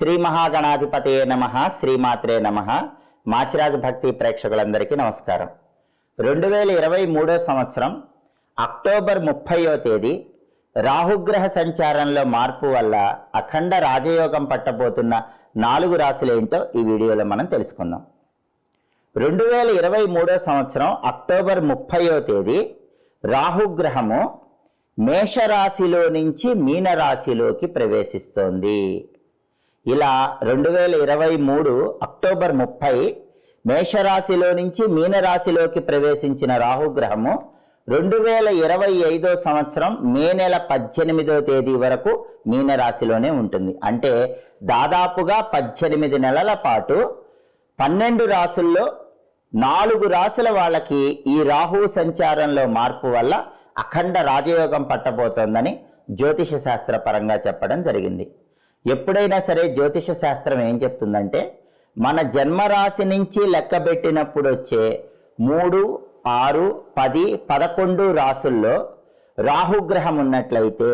శ్రీ మహాగణాధిపతయే నమ శ్రీమాత్రే నమ. మాచిరాజు భక్తి ప్రేక్షకులందరికీ నమస్కారం. రెండు వేల ఇరవై మూడో సంవత్సరం అక్టోబర్ ముప్పయో తేదీ రాహుగ్రహ సంచారంలో మార్పు వల్ల అఖండ రాజయోగం పట్టబోతున్న నాలుగు రాశులు ఏంటో ఈ వీడియోలో మనం తెలుసుకుందాం. రెండు వేల ఇరవై మూడో సంవత్సరం అక్టోబర్ ముప్పయో తేదీ రాహుగ్రహము మేషరాశిలో నుంచి మీనరాశిలోకి ప్రవేశిస్తోంది. ఇలా రెండు వేల ఇరవై మూడు అక్టోబర్ ముప్పై మేషరాశిలో నుంచి మీనరాశిలోకి ప్రవేశించిన రాహుగ్రహము రెండు వేల ఇరవై ఐదో సంవత్సరం మే నెల పద్దెనిమిదో తేదీ వరకు మీనరాశిలోనే ఉంటుంది. అంటే దాదాపుగా పద్దెనిమిది నెలల పాటు పన్నెండు రాసుల్లో నాలుగు రాసుల వాళ్ళకి ఈ రాహు సంచారంలో మార్పు వల్ల అఖండ రాజయోగం పట్టబోతోందని జ్యోతిష శాస్త్ర పరంగా చెప్పడం జరిగింది. ఎప్పుడైనా సరే జ్యోతిష శాస్త్రం ఏం చెప్తుందంటే మన జన్మరాశి నుంచి లెక్కబెట్టినప్పుడు వచ్చే మూడు ఆరు పది పదకొండు రాసుల్లో రాహుగ్రహం ఉన్నట్లయితే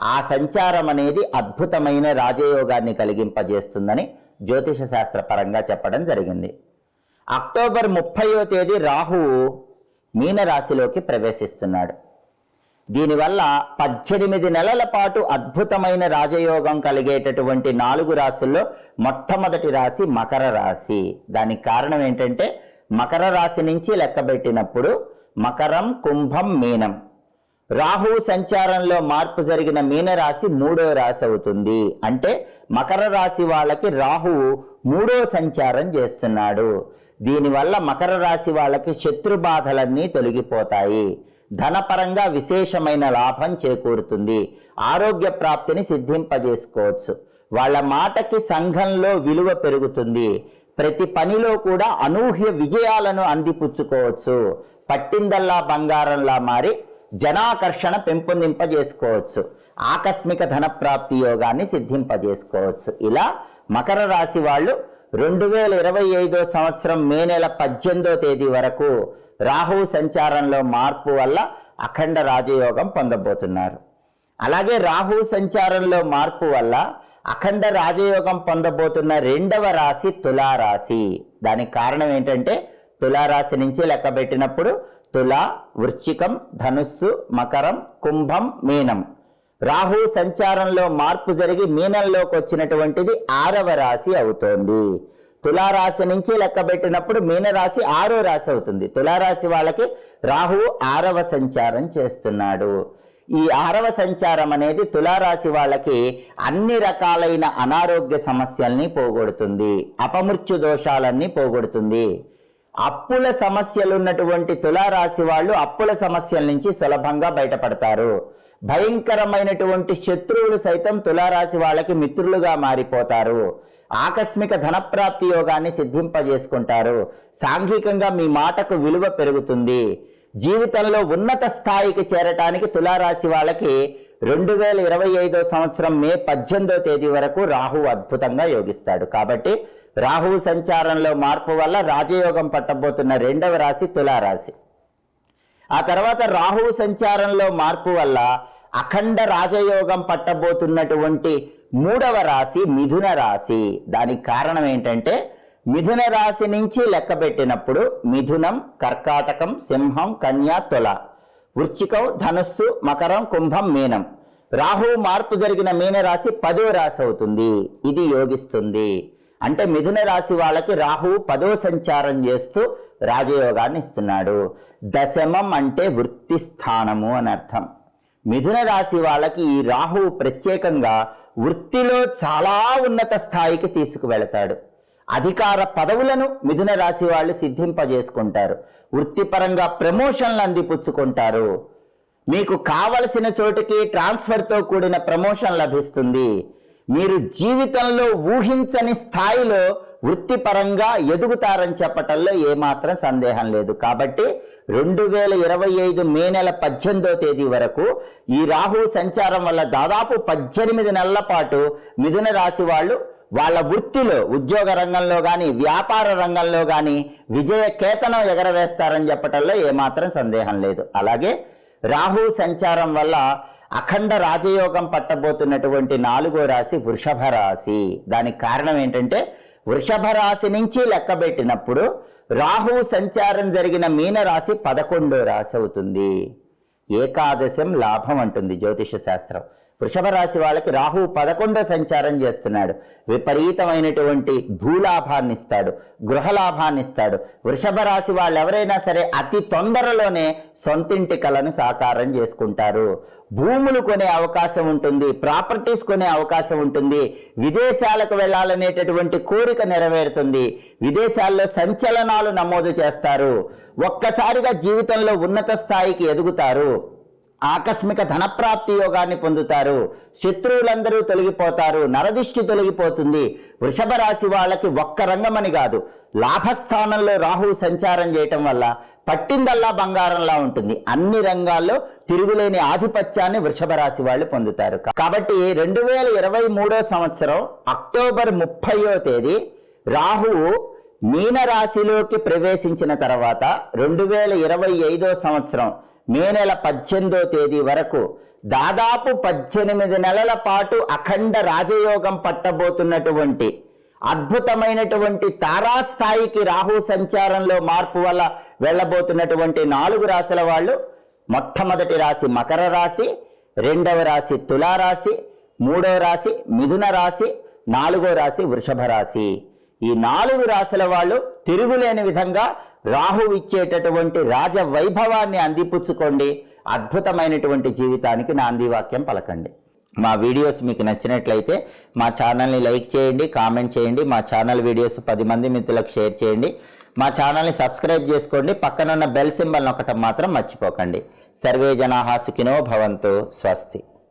ఆ సంచారం అనేది అద్భుతమైన రాజయోగాన్ని కలిగింపజేస్తుందని జ్యోతిష శాస్త్ర పరంగా చెప్పడం జరిగింది. అక్టోబర్ ముప్పయో తేదీ రాహువు మీనరాశిలోకి ప్రవేశిస్తున్నాడు. దీనివల్ల పద్దెనిమిది నెలల పాటు అద్భుతమైన రాజయోగం కలిగేటటువంటి నాలుగు రాశుల్లో మొట్టమొదటి రాశి మకర రాశి. దానికి కారణం ఏంటంటే మకర రాశి నుంచి లెక్కబెట్టినప్పుడు మకరం కుంభం మీనం. రాహు సంచారంలో మార్పు జరిగిన మీనరాశి మూడో రాశి అవుతుంది. అంటే మకర రాశి వాళ్ళకి రాహువు మూడో సంచారం చేస్తున్నాడు. దీనివల్ల మకర రాశి వాళ్ళకి శత్రు బాధలన్నీ తొలగిపోతాయి. ధనపరంగా విశేషమైన లాభం చేకూరుతుంది. ఆరోగ్య ప్రాప్తిని సిద్ధింపజేసుకోవచ్చు. వాళ్ళ మాటకి సంఘంలో విలువ పెరుగుతుంది. ప్రతి పనిలో కూడా అనూహ్య విజయాలను అందిపుచ్చుకోవచ్చు. పట్టిందల్లా బంగారంలా మారి జనాకర్షణ పెంపొందింపజేసుకోవచ్చు. ఆకస్మిక ధనప్రాప్తి యోగాన్ని సిద్ధింపజేసుకోవచ్చు. ఇలా మకర రాశి వాళ్ళు రెండు వేల ఇరవై ఐదో సంవత్సరం మే నెల పద్దెనిమిదో తేదీ వరకు రాహు సంచారంలో మార్పు వల్ల అఖండ రాజయోగం పొందబోతున్నారు. అలాగే రాహు సంచారంలో మార్పు వల్ల అఖండ రాజయోగం పొందబోతున్న రెండవ రాశి తులారాశి. దానికి కారణం ఏంటంటే తులారాశి నుంచి లెక్కబెట్టినప్పుడు తుల వృశ్చికం ధనుస్సు మకరం కుంభం మీనం. రాహు సంచారంలో మార్పు జరిగి మీనంలోకి వచ్చినటువంటిది ఆరవ రాశి అవుతోంది. తులారాశి నుంచి లెక్కబెట్టినప్పుడు మీనరాశి ఆరో రాశి అవుతుంది. తులారాశి వాళ్ళకి రాహువు ఆరవ సంచారం చేస్తున్నాడు. ఈ ఆరవ సంచారం అనేది తులారాశి వాళ్ళకి అన్ని రకాలైన అనారోగ్య సమస్యల్ని పోగొడుతుంది. అపమృత్యు దోషాలన్నీ పోగొడుతుంది. అప్పుల సమస్యలు ఉన్నటువంటి తులారాశి వాళ్ళు అప్పుల సమస్యల నుంచి సులభంగా బయటపడతారు. భయంకరమైనటువంటి శత్రువులు సైతం తులారాశి వాళ్ళకి మిత్రులుగా మారిపోతారు. ఆకస్మిక ధనప్రాప్తి యోగాన్ని సిద్ధింపజేసుకుంటారు. సాంఘికంగా మీ మాటకు విలువ పెరుగుతుంది. జీవితంలో ఉన్నత స్థాయికి చేరటానికి తులారాశి వాళ్ళకి రెండు వేల ఇరవై ఐదో సంవత్సరం మే పద్దెనిమిదో తేదీ వరకు రాహు అద్భుతంగా యోగిస్తాడు. కాబట్టి రాహు సంచారంలో మార్పు వల్ల రాజయోగం పట్టబోతున్న రెండవ రాశి తులారాశి. ఆ తర్వాత రాహు సంచారంలో మార్పు వల్ల అఖండ రాజయోగం పట్టబోతున్నటువంటి మూడవ రాశి మిథున రాశి. దానికి కారణం ఏంటంటే మిథున రాశి నుంచి లెక్కబెట్టినప్పుడు మిథునం కర్కాటకం సింహం కన్యా తుల. వృశ్చికం ధనుస్సు మకరం కుంభం మీనం. రాహు మార్పు జరిగిన మీనరాశి పదో రాశి అవుతుంది. ఇది యోగిస్తుంది. అంటే మిథున రాశి వాళ్ళకి రాహువు పదో సంచారం చేస్తూ రాజయోగాన్ని ఇస్తున్నాడు. దశమం అంటే వృత్తి స్థానము అని అర్థం. మిథున రాశి వాళ్ళకి ఈ రాహువు ప్రత్యేకంగా వృత్తిలో చాలా ఉన్నత స్థాయికి తీసుకువెళతాడు. అధికార పదవులను మిథున రాశి వాళ్ళు సిద్ధింపజేసుకుంటారు. వృత్తిపరంగా ప్రమోషన్లు అందిపుచ్చుకుంటారు. మీకు కావలసిన చోటుకి ట్రాన్స్ఫర్తో కూడిన ప్రమోషన్ లభిస్తుంది. మీరు జీవితంలో ఊహించని స్థాయిలో వృత్తిపరంగా ఎదుగుతారని చెప్పటంలో ఏమాత్రం సందేహం లేదు. కాబట్టి రెండు వేల ఇరవై ఐదు మే నెల పద్దెనిమిదో తేదీ వరకు ఈ రాహు సంచారం వల్ల దాదాపు పద్దెనిమిది నెలల పాటు మిథున రాశి వాళ్ళు వాళ్ళ వృత్తిలో ఉద్యోగ రంగంలో కానీ వ్యాపార రంగంలో కానీ విజయ కేతనం ఎగరవేస్తారని చెప్పటంలో ఏమాత్రం సందేహం లేదు. అలాగే రాహు సంచారం వల్ల అఖండ రాజయోగం పట్టబోతున్నటువంటి నాలుగో రాశి వృషభ రాశి. దానికి కారణం ఏంటంటే వృషభ రాశి నుంచి లెక్కబెట్టినప్పుడు రాహు సంచారం జరిగిన మీన రాశి పదకొండో రాశి అవుతుంది. ఏకాదశం లాభం అంటుంది జ్యోతిష శాస్త్రం. వృషభ రాశి వాళ్ళకి రాహువు పదకొండో సంచారం చేస్తున్నాడు. విపరీతమైనటువంటి భూలాభాన్ని ఇస్తాడు. గృహలాభాన్ని ఇస్తాడు. వృషభ రాశి వాళ్ళు ఎవరైనా సరే అతి తొందరలోనే సొంతింటి కలను సాకారం చేసుకుంటారు. భూములు కొనే అవకాశం ఉంటుంది. ప్రాపర్టీస్ కొనే అవకాశం ఉంటుంది. విదేశాలకు వెళ్ళాలనేటటువంటి కోరిక నెరవేరుతుంది. విదేశాల్లో సంచలనాలు నమోదు చేస్తారు. ఒక్కసారిగా జీవితంలో ఉన్నత స్థాయికి ఎదుగుతారు. ఆకస్మిక ధనప్రాప్తి యోగాన్ని పొందుతారు. శత్రువులందరూ తొలగిపోతారు. నరదిష్టి తొలగిపోతుంది. వృషభ రాశి వాళ్ళకి ఒక్క రంగమని కాదు. లాభస్థానంలో రాహువు సంచారం చేయటం వల్ల పట్టిందల్లా బంగారంలా ఉంటుంది. అన్ని రంగాల్లో తిరుగులేని ఆధిపత్యాన్ని వృషభ రాశి వాళ్ళు పొందుతారు. కాబట్టి రెండు వేల ఇరవై మూడో సంవత్సరం అక్టోబర్ ముప్పయో తేదీ రాహువు మీనరాశిలోకి ప్రవేశించిన తర్వాత రెండు వేల ఇరవై ఐదో సంవత్సరం మే నెల పద్దెనిమిదో తేదీ వరకు దాదాపు పద్దెనిమిది నెలల పాటు అఖండ రాజయోగం పట్టబోతున్నటువంటి అద్భుతమైనటువంటి తారాస్థాయికి రాహు సంచారంలో మార్పు వల్ల వెళ్ళబోతున్నటువంటి నాలుగు రాశుల వాళ్ళు మొట్టమొదటి రాశి మకర రాశి రెండవ రాశి తులారాశి మూడవ రాశి మిథున రాశి నాలుగో రాశి వృషభ రాశి. ఈ నాలుగు రాశుల వాళ్ళు తిరుగులేని విధంగా రాహు ఇచ్చేటటువంటి రాజ వైభవాన్ని అందిపుచ్చుకోండి. అద్భుతమైనటువంటి జీవితానికి నాంది వాక్యం పలకండి. మా వీడియోస్ మీకు నచ్చినట్లయితే మా ఛానల్ని లైక్ చేయండి కామెంట్ చేయండి మా ఛానల్ వీడియోస్ పది మంది మిత్రులకు షేర్ చేయండి. మా ఛానల్ని సబ్స్క్రైబ్ చేసుకోండి పక్కనున్న బెల్ సింబల్ నొక్కటం మాత్రం మర్చిపోకండి. సర్వే జనాహా సుఖినో భవంతు స్వస్తి.